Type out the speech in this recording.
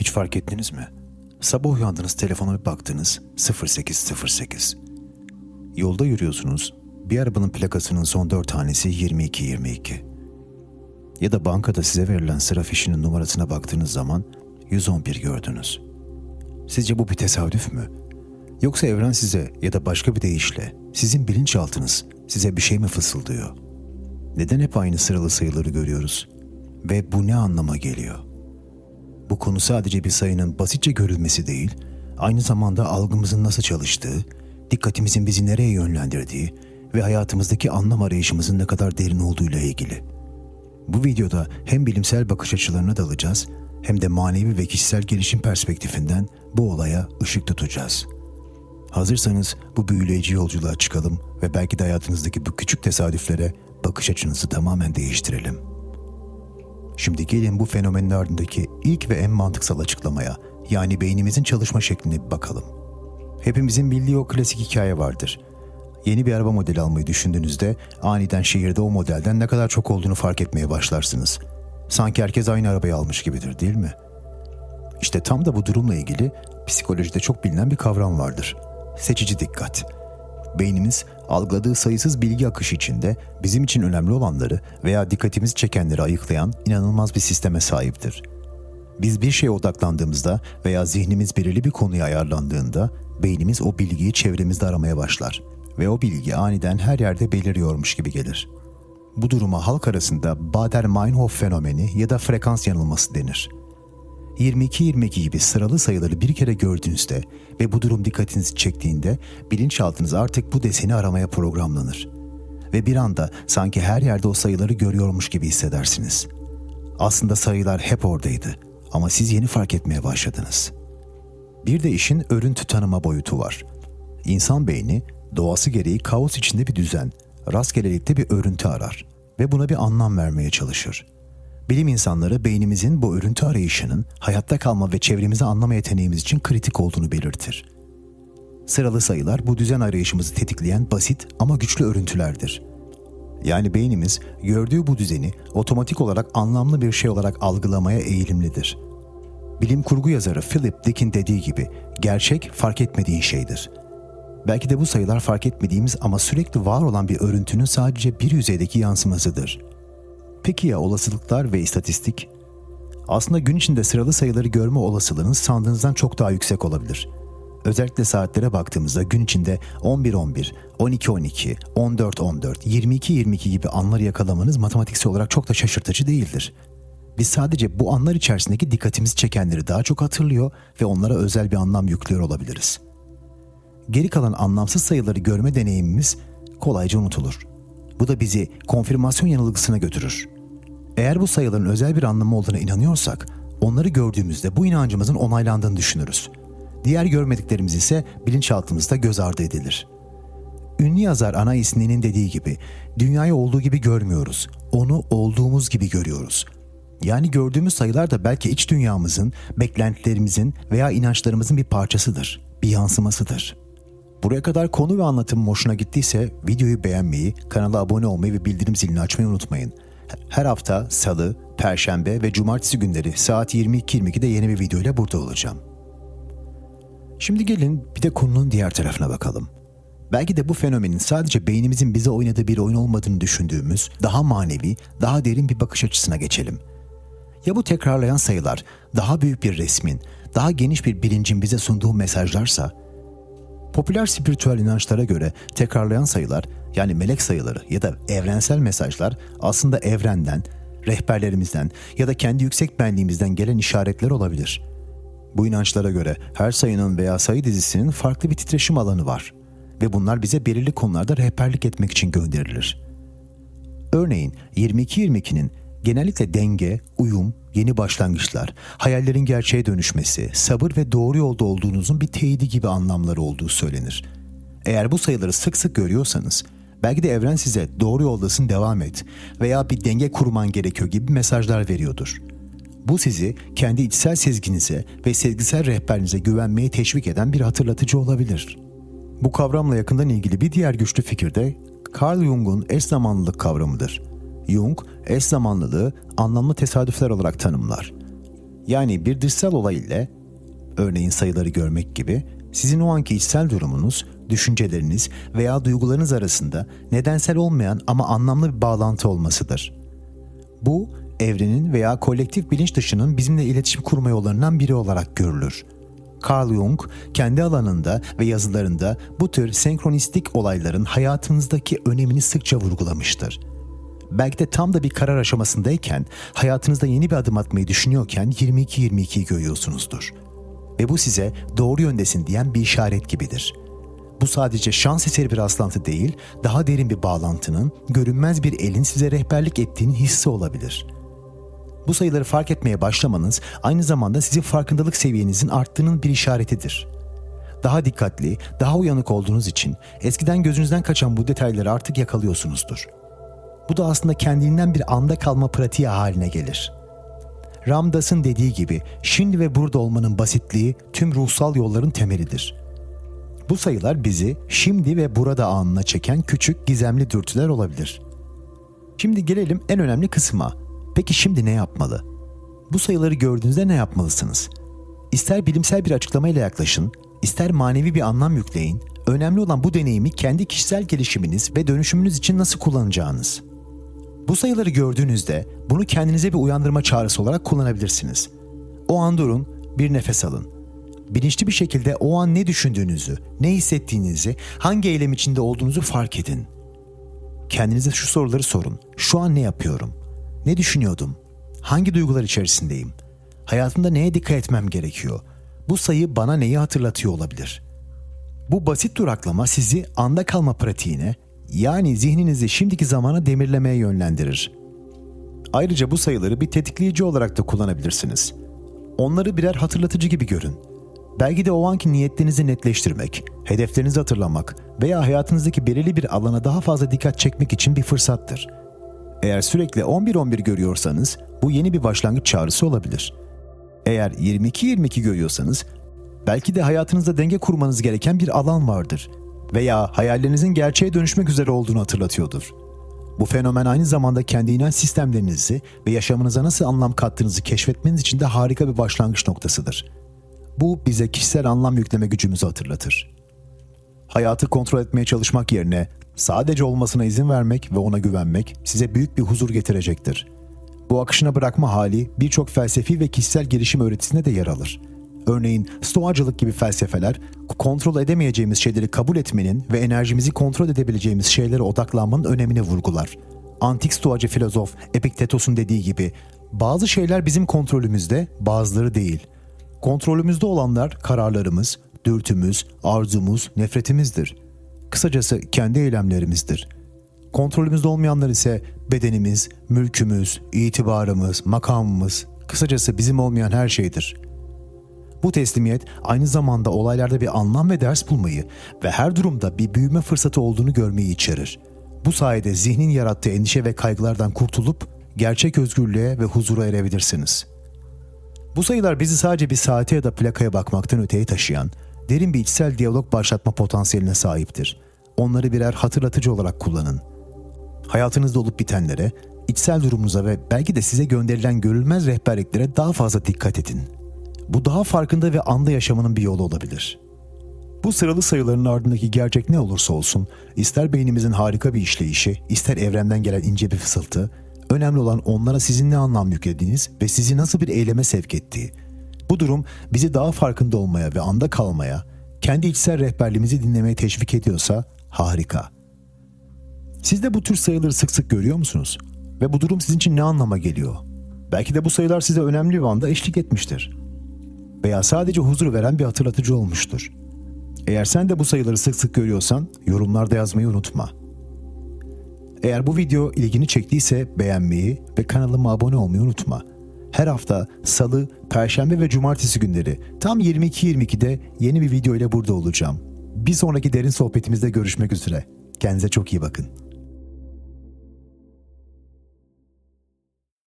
Hiç fark ettiniz mi? Sabah uyandınız telefona bir baktınız 0808. Yolda yürüyorsunuz. Bir arabanın plakasının son dört tanesi 2222. Ya da bankada size verilen sıra fişinin numarasına baktığınız zaman 111 gördünüz. Sizce bu bir tesadüf mü? Yoksa evren size ya da başka bir deyişle sizin bilinçaltınız size bir şey mi fısıldıyor? Neden hep aynı sıralı sayıları görüyoruz? Ve bu ne anlama geliyor? Bu konu sadece bir sayının basitçe görülmesi değil, aynı zamanda algımızın nasıl çalıştığı, dikkatimizin bizi nereye yönlendirdiği ve hayatımızdaki anlam arayışımızın ne kadar derin olduğuyla ilgili. Bu videoda hem bilimsel bakış açılarına dalacağız hem de manevi ve kişisel gelişim perspektifinden bu olaya ışık tutacağız. Hazırsanız bu büyüleyici yolculuğa çıkalım ve belki de hayatınızdaki bu küçük tesadüflere bakış açınızı tamamen değiştirelim. Şimdi gelin bu fenomenin ardındaki ilk ve en mantıksal açıklamaya, yani beynimizin çalışma şekline bir bakalım. Hepimizin bildiği o klasik hikaye vardır. Yeni bir araba modeli almayı düşündüğünüzde aniden şehirde o modelden ne kadar çok olduğunu fark etmeye başlarsınız. Sanki herkes aynı arabayı almış gibidir değil mi? İşte tam da bu durumla ilgili psikolojide çok bilinen bir kavram vardır. Seçici dikkat. Beynimiz algıladığı sayısız bilgi akışı içinde bizim için önemli olanları veya dikkatimizi çekenleri ayıklayan inanılmaz bir sisteme sahiptir. Biz bir şeye odaklandığımızda veya zihnimiz belirli bir konuya ayarlandığında beynimiz o bilgiyi çevremizde aramaya başlar ve o bilgi aniden her yerde beliriyormuş gibi gelir. Bu duruma halk arasında Bader-Meinhof fenomeni ya da frekans yanılması denir. 22-22 gibi sıralı sayıları bir kere gördüğünüzde ve bu durum dikkatinizi çektiğinde bilinçaltınız artık bu deseni aramaya programlanır. Ve bir anda sanki her yerde o sayıları görüyormuş gibi hissedersiniz. Aslında sayılar hep oradaydı ama siz yeni fark etmeye başladınız. Bir de işin örüntü tanıma boyutu var. İnsan beyni doğası gereği kaos içinde bir düzen, rastgelelikte bir örüntü arar ve buna bir anlam vermeye çalışır. Bilim insanları beynimizin bu örüntü arayışının hayatta kalma ve çevremizi anlama yeteneğimiz için kritik olduğunu belirtir. Sıralı sayılar bu düzen arayışımızı tetikleyen basit ama güçlü örüntülerdir. Yani beynimiz gördüğü bu düzeni otomatik olarak anlamlı bir şey olarak algılamaya eğilimlidir. Bilim kurgu yazarı Philip Dick'in dediği gibi gerçek fark etmediğin şeydir. Belki de bu sayılar fark etmediğimiz ama sürekli var olan bir örüntünün sadece bir yüzeydeki yansımasıdır. Peki ya olasılıklar ve istatistik? Aslında gün içinde sıralı sayıları görme olasılığınız sandığınızdan çok daha yüksek olabilir. Özellikle saatlere baktığımızda gün içinde 11-11, 12-12, 14-14, 22-22 gibi anları yakalamanız matematiksel olarak çok da şaşırtıcı değildir. Biz sadece bu anlar içerisindeki dikkatimizi çekenleri daha çok hatırlıyor ve onlara özel bir anlam yüklüyor olabiliriz. Geri kalan anlamsız sayıları görme deneyimimiz kolayca unutulur. Bu da bizi konfirmasyon yanılgısına götürür. Eğer bu sayıların özel bir anlamı olduğuna inanıyorsak, onları gördüğümüzde bu inancımızın onaylandığını düşünürüz. Diğer görmediklerimiz ise bilinçaltımızda göz ardı edilir. Ünlü yazar Anais Nin'in dediği gibi, dünyayı olduğu gibi görmüyoruz, onu olduğumuz gibi görüyoruz. Yani gördüğümüz sayılar da belki iç dünyamızın, beklentilerimizin veya inançlarımızın bir parçasıdır, bir yansımasıdır. Buraya kadar konu ve anlatım hoşuna gittiyse videoyu beğenmeyi, kanala abone olmayı ve bildirim zilini açmayı unutmayın. Her hafta salı, perşembe ve cumartesi günleri saat 22.22'de yeni bir video ile burada olacağım. Şimdi gelin bir de konunun diğer tarafına bakalım. Belki de bu fenomenin sadece beynimizin bize oynadığı bir oyun olmadığını düşündüğümüz daha manevi, daha derin bir bakış açısına geçelim. Ya bu tekrarlayan sayılar daha büyük bir resmin, daha geniş bir bilincin bize sunduğu mesajlarsa? Popüler spiritüel inançlara göre tekrarlayan sayılar yani melek sayıları ya da evrensel mesajlar aslında evrenden, rehberlerimizden ya da kendi yüksek benliğimizden gelen işaretler olabilir. Bu inançlara göre her sayının veya sayı dizisinin farklı bir titreşim alanı var ve bunlar bize belirli konularda rehberlik etmek için gönderilir. Örneğin 22-22'nin genellikle denge, uyum, yeni başlangıçlar, hayallerin gerçeğe dönüşmesi, sabır ve doğru yolda olduğunuzun bir teyidi gibi anlamları olduğu söylenir. Eğer bu sayıları sık sık görüyorsanız, belki de evren size doğru yoldasın devam et veya bir denge kurman gerekiyor gibi mesajlar veriyordur. Bu sizi kendi içsel sezginize ve sezgisel rehberinize güvenmeye teşvik eden bir hatırlatıcı olabilir. Bu kavramla yakından ilgili bir diğer güçlü fikir de Carl Jung'un eş zamanlılık kavramıdır. Jung, eş zamanlılığı anlamlı tesadüfler olarak tanımlar. Yani bir dışsal olay ile örneğin sayıları görmek gibi sizin o anki içsel durumunuz, düşünceleriniz veya duygularınız arasında nedensel olmayan ama anlamlı bir bağlantı olmasıdır. Bu evrenin veya kolektif bilinç dışının bizimle iletişim kurma yollarından biri olarak görülür. Carl Jung kendi alanında ve yazılarında bu tür senkronistik olayların hayatınızdaki önemini sıkça vurgulamıştır. Belki de tam da bir karar aşamasındayken, hayatınızda yeni bir adım atmayı düşünüyorken 22-22'yi görüyorsunuzdur. Ve bu size doğru yöndesin diyen bir işaret gibidir. Bu sadece şans eseri bir rastlantı değil, daha derin bir bağlantının, görünmez bir elin size rehberlik ettiğinin hissi olabilir.'' Bu sayıları fark etmeye başlamanız aynı zamanda sizin farkındalık seviyenizin arttığının bir işaretidir. Daha dikkatli, daha uyanık olduğunuz için eskiden gözünüzden kaçan bu detayları artık yakalıyorsunuzdur. Bu da aslında kendinden bir anda kalma pratiği haline gelir. Ramdas'ın dediği gibi şimdi ve burada olmanın basitliği tüm ruhsal yolların temelidir. Bu sayılar bizi şimdi ve burada anına çeken küçük gizemli dürtüler olabilir. Şimdi gelelim en önemli kısma Peki şimdi ne yapmalı? Bu sayıları gördüğünüzde ne yapmalısınız? İster bilimsel bir açıklamayla yaklaşın, ister manevi bir anlam yükleyin, önemli olan bu deneyimi kendi kişisel gelişiminiz ve dönüşümünüz için nasıl kullanacağınız. Bu sayıları gördüğünüzde bunu kendinize bir uyandırma çağrısı olarak kullanabilirsiniz. O an durun, bir nefes alın. Bilinçli bir şekilde o an ne düşündüğünüzü, ne hissettiğinizi, hangi eylem içinde olduğunuzu fark edin. Kendinize şu soruları sorun. Şu an ne yapıyorum? Ne düşünüyordum? Hangi duygular içerisindeyim? Hayatımda neye dikkat etmem gerekiyor? Bu sayı bana neyi hatırlatıyor olabilir? Bu basit duraklama sizi anda kalma pratiğine, yani zihninizi şimdiki zamana demirlemeye yönlendirir. Ayrıca bu sayıları bir tetikleyici olarak da kullanabilirsiniz. Onları birer hatırlatıcı gibi görün. Belki de o anki niyetlerinizi netleştirmek, hedeflerinizi hatırlamak veya hayatınızdaki belirli bir alana daha fazla dikkat çekmek için bir fırsattır. Eğer sürekli 11-11 görüyorsanız bu yeni bir başlangıç çağrısı olabilir. Eğer 22-22 görüyorsanız belki de hayatınızda denge kurmanız gereken bir alan vardır veya hayallerinizin gerçeğe dönüşmek üzere olduğunu hatırlatıyordur. Bu fenomen aynı zamanda kendi inanç sistemlerinizi ve yaşamınıza nasıl anlam kattığınızı keşfetmeniz için de harika bir başlangıç noktasıdır. Bu bize kişisel anlam yükleme gücümüzü hatırlatır. Hayatı kontrol etmeye çalışmak yerine Sadece olmasına izin vermek ve ona güvenmek size büyük bir huzur getirecektir. Bu akışına bırakma hali birçok felsefi ve kişisel gelişim öğretisinde de yer alır. Örneğin stoacılık gibi felsefeler kontrol edemeyeceğimiz şeyleri kabul etmenin ve enerjimizi kontrol edebileceğimiz şeylere odaklanmanın önemini vurgular. Antik stoacı filozof Epiktetos'un dediği gibi bazı şeyler bizim kontrolümüzde, bazıları değil. Kontrolümüzde olanlar kararlarımız, dürtümüz, arzumuz, nefretimizdir.'' Kısacası kendi eylemlerimizdir. Kontrolümüzde olmayanlar ise bedenimiz, mülkümüz, itibarımız, makamımız, kısacası bizim olmayan her şeydir. Bu teslimiyet aynı zamanda olaylarda bir anlam ve ders bulmayı ve her durumda bir büyüme fırsatı olduğunu görmeyi içerir. Bu sayede zihnin yarattığı endişe ve kaygılardan kurtulup gerçek özgürlüğe ve huzura erebilirsiniz. Bu sayılar bizi sadece bir saate ya da plakaya bakmaktan öteye taşıyan, derin bir içsel diyalog başlatma potansiyeline sahiptir. Onları birer hatırlatıcı olarak kullanın. Hayatınızda olup bitenlere, içsel durumunuza ve belki de size gönderilen görülmez rehberliklere daha fazla dikkat edin. Bu daha farkında ve anda yaşamanın bir yolu olabilir. Bu sıralı sayıların ardındaki gerçek ne olursa olsun, ister beynimizin harika bir işleyişi, ister evrenden gelen ince bir fısıltı, önemli olan onlara sizin ne anlam yüklediğiniz ve sizi nasıl bir eyleme sevk ettiği, bu durum bizi daha farkında olmaya ve anda kalmaya, kendi içsel rehberliğimizi dinlemeye teşvik ediyorsa harika. Siz de bu tür sayıları sık sık görüyor musunuz? Ve bu durum sizin için ne anlama geliyor? Belki de bu sayılar size önemli bir anda eşlik etmiştir. Veya sadece huzur veren bir hatırlatıcı olmuştur. Eğer sen de bu sayıları sık sık görüyorsan yorumlarda yazmayı unutma. Eğer bu video ilgini çektiyse beğenmeyi ve kanalıma abone olmayı unutma. Her hafta salı, perşembe ve cumartesi günleri tam 22.22'de yeni bir video ile burada olacağım. Bir sonraki derin sohbetimizde görüşmek üzere. Kendinize çok iyi bakın.